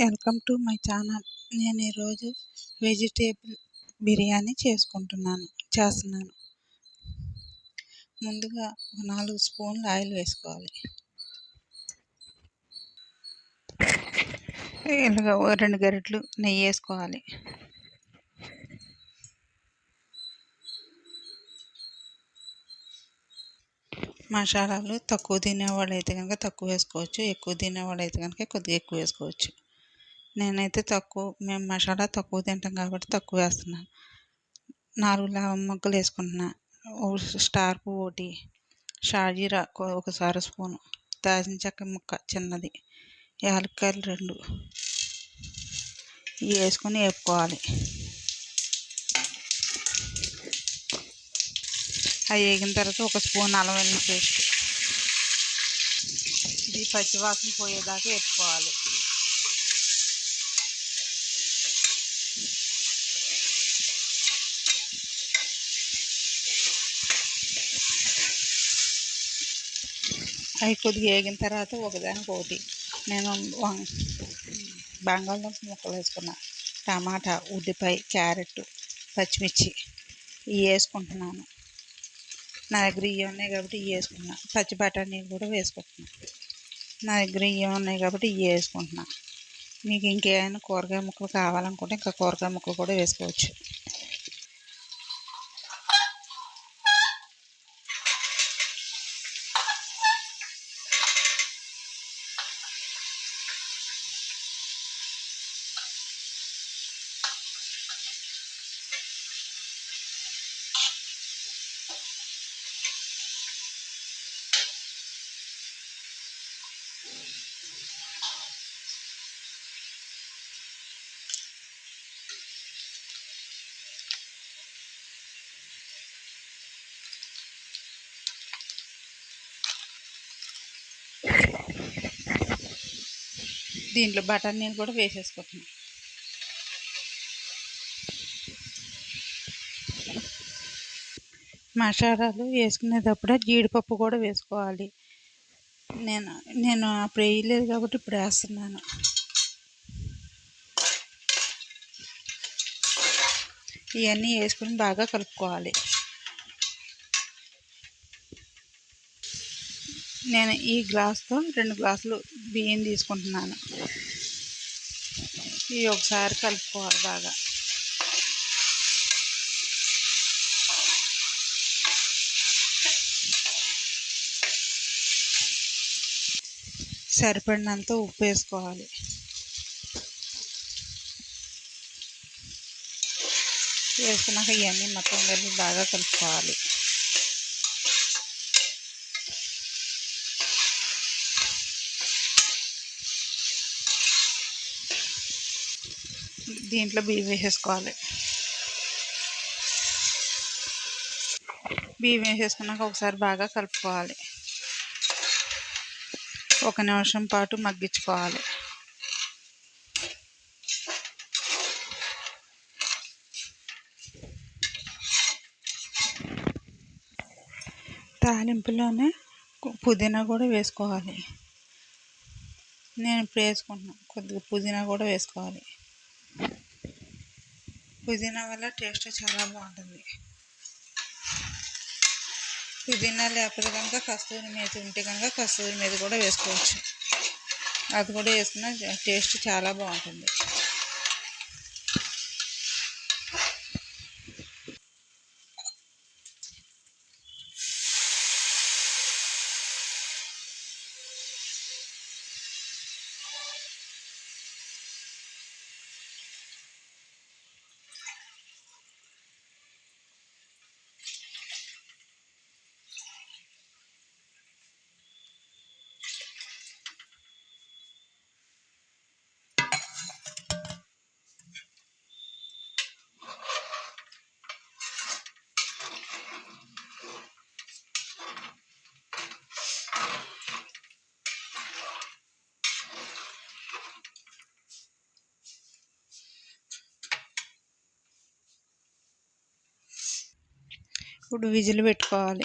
Welcome to my channel నేను ఈరోజు vegetable biryani చేసుకుంటున్నాను చేస్తున్నాను. ముందుగా ఒక నాలుగు స్పూన్లు ఆయిల్ వేసుకోవాలి. ఇలాగ ఓ రెండు గరిటెలు నెయ్యి వేసుకోవాలి. మసాలాలు తక్కువ తినేవాళ్ళు అయితే కనుక తక్కువ వేసుకోవచ్చు ఎక్కువ తినేవాళ్ళు అయితే కనుక కొద్దిగా ఎక్కువ వేసుకోవచ్చు. నేనైతే తక్కువ మేము మసాలా తక్కువ తింటాం కాబట్టి తక్కువ వేస్తున్నాను నాలుగు లవం మొగ్గలు వేసుకుంటున్నా. స్టార్ పువ్వు ఒకటి షాజీరా ఒకసారి స్పూను దాల్చిన చెక్క ముక్క చిన్నది యాలక్కాయలు రెండు. ఇవి వేసుకొని వేపుకోవాలి. అవి వేగిన తర్వాత ఒక స్పూన్ అల్లం వెల్లుల్లి పేస్ట్. ఇది పచ్చివాసన పోయేదాకా వేసుకోవాలి అవి కొద్దిగా వేగిన తర్వాత ఒకదానికి ఒకటి. నేను బంగాళదుంప ముక్కలు వేసుకున్నా. టమాటా ఉల్లిపాయ క్యారెట్ పచ్చిమిర్చి ఇవి వేసుకుంటున్నాను. నా దగ్గర ఇవి ఉన్నాయి కాబట్టి ఇవి వేసుకున్నా పచ్చి బఠానీ కూడా వేసుకుంటున్నా. నా దగ్గర ఇవి ఉన్నాయి కాబట్టి ఇవి వేసుకుంటున్నా. మీకు ఇంకేమైనా కూరగాయ ముక్కలు కావాలనుకుంటే ఇంకా కూరగాయ ముక్కలు కూడా వేసుకోవచ్చు. దీంట్లో బటర్ నీళ్ళు కూడా వేసేసుకుంటున్నాను మసాలాలు వేసుకునేటప్పుడే జీడిపప్పు కూడా వేసుకోవాలి. నేను నేను అప్పుడు వేయలేదు కాబట్టి ఇప్పుడు వేస్తున్నాను. ఇవన్నీ వేసుకుని బాగా కలుపుకోవాలి. నేను ఈ గ్లాస్తో రెండు గ్లాసులు బియ్యం తీసుకుంటున్నాను. ఇవి ఒకసారి కలుపుకోవాలి బాగా. సరిపడినంత ఉప్పు వేసుకోవాలి. వేసుకున్నాక ఇవన్నీ మొత్తం కలిపి బాగా కలుపుకోవాలి. దీంట్లో బియ్యం వేసేసుకోవాలి. బియ్యం వేసేసుకున్నాక ఒకసారి బాగా కలుపుకోవాలి. ఒక నిమిషం పాటు మగ్గించుకోవాలి. తాలింపులోనే పుదీనా కూడా వేసుకోవాలి. నేను ఇప్పుడు వేసుకుంటున్నాను కొద్దిగా పుదీనా కూడా వేసుకోవాలి. పుదీనా వల్ల టేస్ట్ చాలా బాగుంటుంది. పుదీనా లేకపోతే కనుక కస్తూరి మీద ఉంటే కనుక కస్తూరి మీద కూడా వేసుకోవచ్చు. అది కూడా వేసుకున్న టేస్ట్ చాలా బాగుంటుంది. ఇప్పుడు విజిల్ పెట్టుకోవాలి.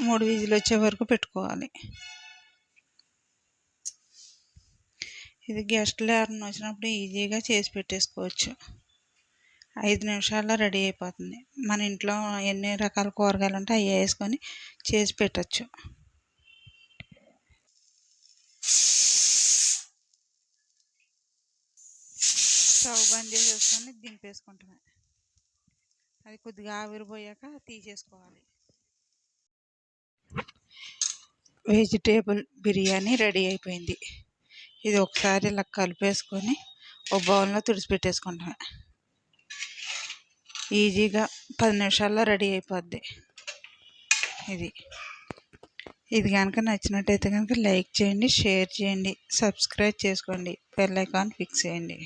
మూడు విజిల్ వచ్చే వరకు పెట్టుకోవాలి. ఇది గెస్ట్లు ఎవరైనా వచ్చినప్పుడు ఈజీగా చేసి పెట్టేసుకోవచ్చు. ఐదు నిమిషాల్లో రెడీ అయిపోతుంది. మన ఇంట్లో ఎన్ని రకాల కూరగాయలు ఉంటే అవి వేసుకొని చేసి పెట్టచ్చు. స్టవ్ బంద్ చేసేసుకొని దింపేసుకుంటామే అది కొద్దిగా ఆవిరిపోయాక తీసేసుకోవాలి. వెజిటేబుల్ బిర్యానీ రెడీ అయిపోయింది. ఇది ఒకసారి ఇలా కలిపేసుకొని ఒక బౌల్లో తుడిచిపెట్టేసుకుంటామే ఈజీగా పది నిమిషాల్లో రెడీ అయిపోద్ది. ఇది. ఇది కనుక నచ్చినట్టయితే కనుక లైక్ చేయండి షేర్ చేయండి సబ్స్క్రైబ్ చేసుకోండి బెల్ ఐకాన్ ఫిక్స్ చేయండి.